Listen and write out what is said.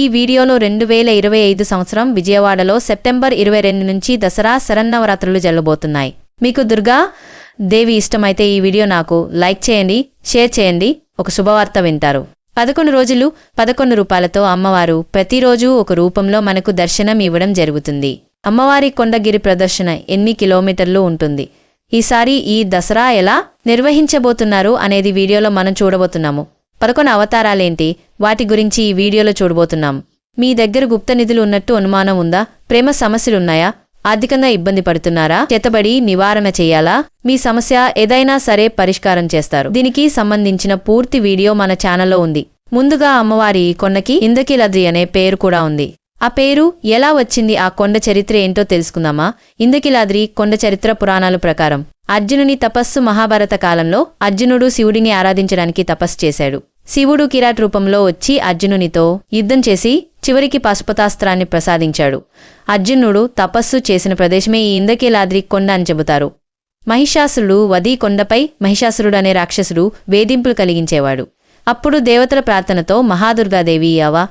ఈ వీడియోలో రెండు వేల ఇరవై ఐదు సంవత్సరం విజయవాడలో సెప్టెంబర్ ఇరవై రెండు నుంచి దసరా శరన్నవరాత్రులు జరగబోతున్నాయి. మీకు దుర్గా దేవి ఇష్టమైతే ఈ వీడియో నాకు లైక్ చేయండి షేర్ చేయండి. ఒక శుభవార్త వింటారు. పదకొండు రోజులు పదకొండు రూపాయలతో అమ్మవారు ప్రతిరోజు ఒక రూపంలో మనకు దర్శనం ఇవ్వడం జరుగుతుంది. అమ్మవారి కొండగిరి ప్రదర్శన ఎన్ని కిలోమీటర్లు ఉంటుంది? ఈసారి ఈ దసరా ఎలా నిర్వహించబోతున్నారు అనేది వీడియోలో మనం చూడబోతున్నాము. పదకొండు అవతారాలేంటి? వాటి గురించి ఈ వీడియోలో చూడబోతున్నాం. మీ దగ్గర గుప్త నిధులు ఉన్నట్టు అనుమానం ఉందా? ప్రేమ సమస్యలున్నాయా? ఆర్థికంగా ఇబ్బంది పడుతున్నారా? చేతబడి నివారణ చేయాలా? మీ సమస్య ఏదైనా సరే పరిష్కారం చేస్తారు. దీనికి సంబంధించిన పూర్తి వీడియో మన ఛానల్లో ఉంది. ముందుగా అమ్మవారి కొండకి ఇందకిలద్రి అనే పేరు కూడా ఉంది. ఆ పేరు ఎలా వచ్చింది? ఆ కొండ చరిత్ర ఏంటో తెలుసుకుందామా? ఇందకిలాద్రి కొండ చరిత్ర పురాణాల ప్రకారం అర్జునుని తపస్సు మహాభారత కాలంలో అర్జునుడు శివుడిని ఆరాధించడానికి తపస్సు చేశాడు. శివుడు కిరాట్ రూపంలో వచ్చి అర్జునునితో యుద్ధం చేసి చివరికి పశుపతాస్త్రాన్ని ప్రసాదించాడు. అర్జునుడు తపస్సు చేసిన ప్రదేశమే ఈ ఇందకీలాద్రి కొండ అని చెబుతారు. మహిషాసురుడు వదీ కొండపై మహిషాసురుడు అనే రాక్షసుడు వేధింపులు కలిగించేవాడు. అప్పుడు దేవతల ప్రార్థనతో మహాదుర్గాదేవి యావా